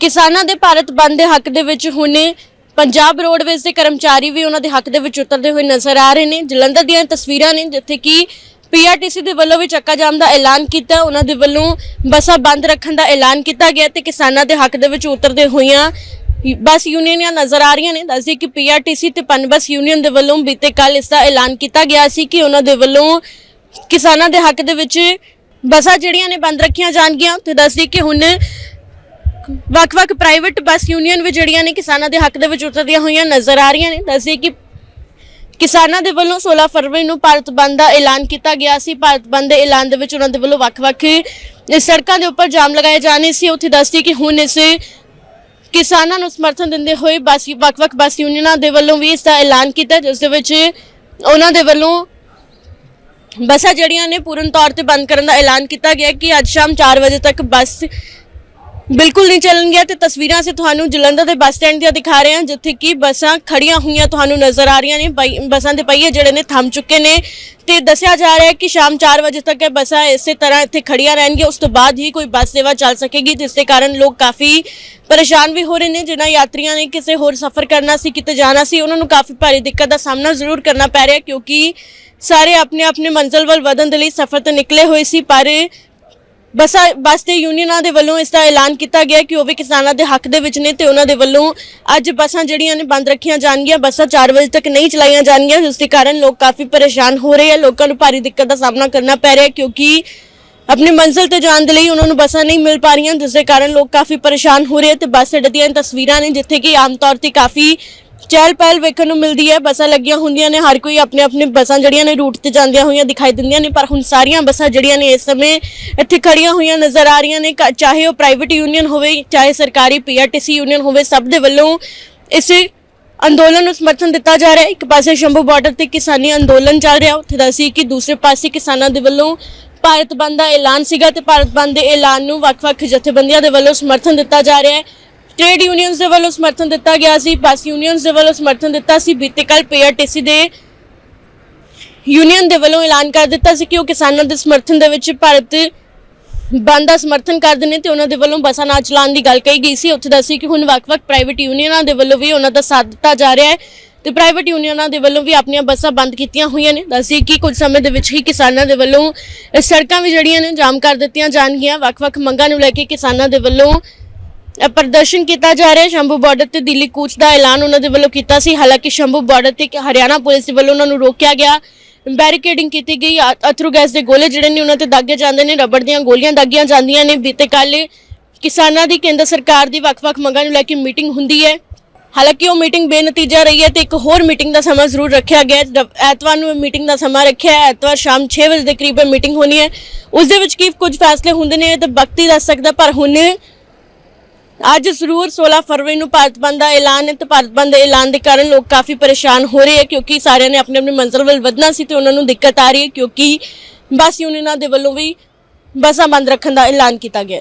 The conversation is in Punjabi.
ਕਿਸਾਨਾਂ ਦੇ ਭਾਰਤ ਬੰਦ ਦੇ ਹੱਕ ਦੇ ਵਿੱਚ ਹੁਣ ਪੰਜਾਬ ਰੋਡਵੇਜ਼ ਦੇ ਕਰਮਚਾਰੀ ਵੀ ਉਹਨਾਂ ਦੇ ਹੱਕ ਦੇ ਵਿੱਚ ਉਤਰਦੇ ਹੋਏ ਨਜ਼ਰ ਆ ਰਹੇ ਨੇ। ਜਲੰਧਰ ਦੀਆਂ ਤਸਵੀਰਾਂ ਨੇ ਜਿੱਥੇ ਕਿ ਪੀਆਰਟੀਸੀ ਦੇ ਵੱਲੋਂ ਵੀ ਚੱਕਾ ਜਾਮ ਦਾ ਐਲਾਨ ਕੀਤਾ, ਉਹਨਾਂ ਦੇ ਵੱਲੋਂ ਬੱਸਾਂ ਬੰਦ ਰੱਖਣ ਦਾ ਐਲਾਨ ਕੀਤਾ ਗਿਆ ਤੇ ਕਿਸਾਨਾਂ ਦੇ ਹੱਕ ਦੇ ਵਿੱਚ ਉਤਰਦੇ ਹੋਈਆਂ ਬੱਸ ਯੂਨੀਅਨਾਂ ਨਜ਼ਰ ਆ ਰਹੀਆਂ ਨੇ। ਦੱਸਦੀ ਕਿ ਪੀਆਰਟੀਸੀ ਤੇ ਪਨਬਸ ਯੂਨੀਅਨ ਦੇ ਵੱਲੋਂ ਬੀਤੇ ਕੱਲ ਇਸ ਦਾ ਐਲਾਨ ਕੀਤਾ ਗਿਆ ਸੀ ਕਿ ਉਹਨਾਂ ਦੇ ਵੱਲੋਂ ਕਿਸਾਨਾਂ ਦੇ ਹੱਕ ਦੇ ਵਿੱਚ ਬੱਸਾਂ ਜਿਹੜੀਆਂ ਨੇ ਬੰਦ ਰੱਖੀਆਂ ਜਾਣਗੀਆਂ। ਤੇ ਦੱਸਦੀ ਕਿ ਹੁਣ ਵੱਖ-ਵੱਖ ਪ੍ਰਾਈਵੇਟ ਬੱਸ ਯੂਨੀਅਨ ਵੀ ਜਿਹੜੀਆਂ ਨੇ ਕਿਸਾਨਾਂ ਦੇ ਹੱਕ ਦੇ ਵਿੱਚ ਉਤਰਦੀਆਂ ਹੋਈਆਂ ਨਜ਼ਰ ਆ ਰਹੀਆਂ ਨੇ। ਦੱਸਦੀ ਕਿ ਕਿਸਾਨਾਂ ਦੇ ਵੱਲੋਂ 16 ਫਰਵਰੀ ਨੂੰ ਭਾਰਤ ਬੰਦ ਦਾ ਐਲਾਨ ਕੀਤਾ ਗਿਆ ਸੀ। ਭਾਰਤ ਬੰਦ ਦੇ ਐਲਾਨ ਦੇ ਵਿੱਚ ਉਹਨਾਂ ਦੇ ਵੱਲੋਂ ਵੱਖ-ਵੱਖ ਸੜਕਾਂ ਦੇ ਉੱਪਰ ਜਾਮ ਲਗਾਏ ਜਾਣੇ ਸੀ। ਉੱਥੇ ਦੱਸਦੀ ਕਿ ਹੁਣ ਇਸ ਕਿਸਾਨਾਂ ਨੂੰ ਸਮਰਥਨ ਦਿੰਦੇ ਹੋਏ ਬੱਸ ਵੱਖ-ਵੱਖ ਬੱਸ ਯੂਨੀਅਨਾਂ ਦੇ ਵੱਲੋਂ ਵੀ ਇਸ ਦਾ ਐਲਾਨ ਕੀਤਾ। ਜਿਸ ਦੇ ਵਿੱਚ ਉਹਨਾਂ ਦੇ ਵੱਲੋਂ ਬੱਸਾਂ ਜਿਹੜੀਆਂ ਨੇ ਪੂਰਨ ਤੌਰ ਤੇ ਬੰਦ ਕਰਨ ਦਾ ਐਲਾਨ ਕੀਤਾ ਗਿਆ ਕਿ ਅੱਜ ਸ਼ਾਮ 4 ਵਜੇ ਤੱਕ ਬੱਸ ਬਿਲਕੁਲ ਨਹੀਂ ਚੱਲਣਗੀਆਂ ਤੇ ਤਸਵੀਰਾਂ ਅਸੀਂ ਤੁਹਾਨੂੰ ਜਲੰਧਰ ਦੇ ਬੱਸ ਸਟੈਂਡ ਦੀਆਂ ਦਿਖਾ ਰਹੇ ਹਾਂ, ਜਿੱਥੇ ਕਿ ਬੱਸਾਂ ਖੜੀਆਂ ਹੋਈਆਂ ਤੁਹਾਨੂੰ ਨਜ਼ਰ ਆ ਰਹੀਆਂ ਨੇ ਪਈ- ਬੱਸਾਂ ਦੇ ਪਹੀਏ ਜਿਹੜੇ ਨੇ ਥੰਮ ਚੁੱਕੇ ਨੇ ਤੇ ਦੱਸਿਆ ਜਾ ਰਿਹਾ ਹੈ ਕਿ ਸ਼ਾਮ 4 ਵਜੇ ਤੱਕ ਇਹ ਬੱਸਾਂ ਇਸੇ ਤਰ੍ਹਾਂ ਇੱਥੇ ਖੜੀਆਂ ਰਹਿਣਗੀਆਂ, ਉਸ ਤੋਂ ਬਾਅਦ ਹੀ ਕੋਈ ਬੱਸ ਸੇਵਾ ਚੱਲ ਸਕੇਗੀ, ਜਿਸ ਦੇ ਕਾਰਨ ਲੋਕ ਕਾਫੀ ਪਰੇਸ਼ਾਨ ਵੀ ਹੋ ਰਹੇ ਨੇ, ਜਿਨ੍ਹਾਂ ਯਾਤਰੀਆਂ ਨੇ ਕਿਸੇ ਹੋਰ ਸਫ਼ਰ ਕਰਨਾ ਸੀ, ਕਿਤੇ ਜਾਣਾ ਸੀ, ਉਹਨਾਂ ਨੂੰ ਕਾਫੀ ਭਾਰੀ ਦਿੱਕਤ ਦਾ ਸਾਹਮਣਾ ਜ਼ਰੂਰ ਕਰਨਾ ਪੈ ਰਿਹਾ ਕਿਉਂਕਿ ਸਾਰੇ ਆਪਣੇ ਆਪਣੇ ਮੰਜ਼ਿਲ ਵੱਲ ਵਧਣ ਦੇ ਲਈ ਸਫ਼ਰ ਤੇ ਨਿਕਲੇ ਹੋਏ ਸੀ, ਪਰ ਬਸ ਬੱਸ ਦੇ ਯੂਨੀਅਨਾਂ ਦੇ ਵੱਲੋਂ ਇਸ ਦਾ ਐਲਾਨ ਕੀਤਾ ਗਿਆ ਕਿ ਉਹ ਵੀ ਕਿਸਾਨਾਂ ਦੇ ਹੱਕ ਦੇ ਵਿੱਚ ਨੇ ਤੇ ਉਹਨਾਂ ਦੇ ਵੱਲੋਂ ਅੱਜ ਬੱਸਾਂ ਜਿਹੜੀਆਂ ਨੇ ਬੰਦ ਰੱਖੀਆਂ ਜਾਣਗੀਆਂ, ਬੱਸਾਂ 4 ਵਜੇ ਤੱਕ ਨਹੀਂ ਚਲਾਈਆਂ ਜਾਣਗੀਆਂ, ਜਿਸ ਦੇ ਕਾਰਨ ਲੋਕ ਕਾਫੀ ਪਰੇਸ਼ਾਨ ਹੋ ਰਹੇ ਆ, ਲੋਕਾਂ ਨੂੰ ਭਾਰੀ ਦਿੱਕਤ ਦਾ ਸਾਹਮਣਾ ਕਰਨਾ ਪੈ ਰਿਹਾ ਕਿਉਂਕਿ ਆਪਣੀ ਮੰਜ਼ਿਲ ਤੇ ਜਾਣ ਦੇ ਲਈ ਉਹਨਾਂ ਨੂੰ ਬੱਸਾਂ ਨਹੀਂ ਮਿਲ ਪਾ ਰਹੀਆਂ, ਜਿਸ ਦੇ ਕਾਰਨ ਲੋਕ ਕਾਫੀ ਪਰੇਸ਼ਾਨ ਹੋ ਰਹੇ ਆ ਤੇ ਬੱਸ ਅੱਡੇ ਦੀਆਂ ਤਸਵੀਰਾਂ ਨੇ ਜਿੱਥੇ ਕਿ ਆਮ ਤੌਰ ਤੇ ਕਾਫੀ ਚਹਿਲ ਪਹਿਲ ਵੇਖਣ ਨੂੰ ਮਿਲਦੀ ਹੈ। ਬੱਸਾਂ ਲੱਗੀਆਂ ਹੁੰਦੀਆਂ ਨੇ, ਹਰ ਕੋਈ ਆਪਣੇ ਆਪਣੇ ਬੱਸਾਂ ਜਿਹੜੀਆਂ ਨੇ ਰੂਟ ਤੇ ਜਾਂਦੀਆਂ ਹੋਈਆਂ ਦਿਖਾਈ ਦਿੰਦੀਆਂ ਨੇ, ਪਰ ਹੁਣ ਸਾਰੀਆਂ ਬੱਸਾਂ ਜਿਹੜੀਆਂ ਨੇ ਇਸ ਸਮੇਂ ਇੱਥੇ ਖੜੀਆਂ ਹੋਈਆਂ ਨਜ਼ਰ ਆ ਰਹੀਆਂ ਨੇ। ਕ- ਚਾਹੇ ਉਹ ਪ੍ਰਾਈਵੇਟ ਯੂਨੀਅਨ ਹੋਵੇ, ਚਾਹੇ ਸਰਕਾਰੀ ਪੀਆਰਟੀਸੀ ਯੂਨੀਅਨ ਹੋਵੇ, ਸਭ ਦੇ ਵੱਲੋਂ ਇਸ ਅੰਦੋਲਨ ਨੂੰ ਸਮਰਥਨ ਦਿੱਤਾ ਜਾ ਰਿਹਾ ਹੈ। ਇੱਕ ਪਾਸੇ ਸ਼ੰਭੂ ਬਾਰਡਰ ਤੇ ਕਿਸਾਨੀ ਅੰਦੋਲਨ ਚੱਲ ਰਿਹਾ, ਉੱਥੇ ਦਾ ਸੀ ਕਿ ਦੂਸਰੇ ਪਾਸੇ ਕਿਸਾਨਾਂ ਦੇ ਵੱਲੋਂ ਭਾਰਤ ਬੰਦ ਦਾ ਐਲਾਨ ਸੀਗਾ ਤੇ ਭਾਰਤ ਬੰਦ ਦੇ ਐਲਾਨ ਨੂੰ ਵੱਖ-ਵੱਖ ਜਥੇਬੰਦੀਆਂ ਦੇ ਵੱਲੋਂ ਸਮਰਥਨ ਦਿੱਤਾ ਜਾ ਰਿਹਾ ਹੈ। ਟ੍ਰੇਡ ਯੂਨੀਅਨਸ ਦੇ ਵੱਲੋਂ ਸਮਰਥਨ ਦਿੱਤਾ ਗਿਆ ਸੀ, ਬੱਸ ਯੂਨੀਅਨਸ ਦੇ ਵੱਲੋਂ ਸਮਰਥਨ ਦਿੱਤਾ ਸੀ, ਬੀਤੇ ਕੱਲ ਪੀਆਰਟੀਸੀ ਦੇ ਯੂਨੀਅਨ ਦੇ ਵੱਲੋਂ ਐਲਾਨ ਕਰ ਦਿੱਤਾ ਸੀ ਕਿ ਉਹ ਕਿਸਾਨਾਂ ਦੇ ਸਮਰਥਨ ਦੇ ਵਿੱਚ ਭਾਰਤ ਬੰਦ ਦਾ ਸਮਰਥਨ ਕਰਦੇ ਨੇ ਤੇ ਉਹਨਾਂ ਦੇ ਵੱਲੋਂ ਬੱਸਾਂ ਨਾ ਚਲਾਉਣ ਦੀ ਗੱਲ ਕਹੀ ਗਈ ਸੀ। ਉੱਥੇ ਦੱਸੀ ਕਿ ਹੁਣ ਵੱਖ-ਵੱਖ ਪ੍ਰਾਈਵੇਟ ਯੂਨੀਅਨਾਂ ਦੇ ਵੱਲੋਂ ਵੀ ਉਹਨਾਂ ਦਾ ਸਾਥ ਦਿੱਤਾ ਜਾ ਰਿਹਾ ਹੈ ਤੇ ਪ੍ਰਾਈਵੇਟ ਯੂਨੀਅਨਾਂ ਦੇ ਵੱਲੋਂ ਵੀ ਆਪਣੀਆਂ ਬੱਸਾਂ ਬੰਦ ਕੀਤੀਆਂ ਹੋਈਆਂ ਨੇ। ਦੱਸੀ ਕਿ ਕੁਝ ਸਮੇਂ ਦੇ ਵਿੱਚ ਹੀ ਕਿਸਾਨਾਂ ਦੇ ਵੱਲੋਂ ਸੜਕਾਂ ਵੀ ਜਿਹੜੀਆਂ ਨੇ ਜਾਮ ਕਰ ਦਿੱਤੀਆਂ ਜਾਣਗੀਆਂ। ਵੱਖ-ਵੱਖ ਮੰਗਾਂ ਨੂੰ ਲੈ ਕੇ ਕਿਸਾਨਾਂ ਦੇ ਵੱਲੋਂ ਪ੍ਰਦਰਸ਼ਨ ਕੀਤਾ ਜਾ ਰਿਹਾ ਸ਼ੰਭੂ ਬਾਰਡਰ ਤੇ ਦਿੱਲੀ ਕੂਚ ਦਾ ਐਲਾਨ ਉਹਨਾਂ ਦੇ ਵੱਲੋਂ ਕੀਤਾ ਸੀ। ਹਾਲਾਂਕਿ ਸ਼ੰਭੂ ਬਾਰਡਰ ਤੇ ਹਰਿਆਣਾ ਪੁਲਿਸ ਦੇ ਵੱਲੋਂ ਉਹਨਾਂ ਨੂੰ ਰੋਕਿਆ ਗਿਆ। ਬੈਰੀਕੇਡਿੰਗ ਕੀਤੀ ਗਈ। ਅਥਰੂ ਗੈਸ ਦੇ ਗੋਲੇ ਜਿਹੜੇ ਨੇ ਉਹਨਾਂ ਤੇ ਦਾਗੇ ਜਾਂਦੇ ਨੇ। ਰਬੜ ਦੀਆਂ ਗੋਲੀਆਂ ਦਾਗੀਆਂ ਜਾਂਦੀਆਂ ਨੇ। ਬੀਤੇ ਕੱਲ ਕਿਸਾਨਾਂ ਦੀ ਕੇਂਦਰ ਸਰਕਾਰ ਦੀ ਵੱਖ-ਵੱਖ ਮੰਗਾਂ ਨੂੰ ਲੈ ਕੇ ਮੀਟਿੰਗ ਹੁੰਦੀ ਹੈ। ਹਾਲਾਂਕਿ ਉਹ ਮੀਟਿੰਗ ਬੇਨਤੀਜਾ ਰਹੀ ਹੈ ਤੇ ਇੱਕ ਹੋਰ ਮੀਟਿੰਗ ਦਾ ਸਮਾਂ ਜ਼ਰੂਰ ਰੱਖਿਆ ਗਿਆ ਐਤਵਾਰ ਨੂੰ ਮੀਟਿੰਗ ਦਾ ਸਮਾਂ ਰੱਖਿਆ ਹੈ, ਐਤਵਾਰ ਸ਼ਾਮ 6 ਵਜੇ ਦੇ ਕਰੀਬ ਮੀਟਿੰਗ ਹੋਣੀ ਹੈ। ਉਸ ਦੇ ਵਿੱਚ ਕੀ ਕੁਝ ਫੈਸਲੇ ਹੁੰਦੇ ਨੇ ਇਹ ਵਕਤ ਹੀ ਦੱਸ ਸਕਦਾ, ਪਰ ਹੁਣ ਅੱਜ ਜ਼ਰੂਰ 16 ਫਰਵਰੀ ਨੂੰ ਭਾਰਤ ਬੰਦ ਦਾ ਐਲਾਨ ਹੈ ਤੇ ਭਾਰਤ ਬੰਦ ਦੇ ਐਲਾਨ ਦੇ ਕਾਰਨ ਲੋਕ ਕਾਫੀ ਪਰੇਸ਼ਾਨ ਹੋ ਰਹੇ ਹੈ ਕਿਉਂਕਿ ਸਾਰਿਆਂ ਨੇ ਆਪਣੀ ਆਪਣੀ ਮੰਜ਼ਿਲ ਵੱਲ ਵਧਣਾ ਸੀ ਤੇ ਉਹਨਾਂ ਨੂੰ ਦਿੱਕਤ ਆ ਰਹੀ ਹੈ ਕਿਉਂਕਿ ਬੱਸ ਯੂਨੀਅਨਾਂ ਦੇ ਵੱਲੋਂ ਵੀ ਬੱਸਾਂ ਬੰਦ ਰੱਖਣ ਦਾ ਐਲਾਨ ਕੀਤਾ ਗਿਆ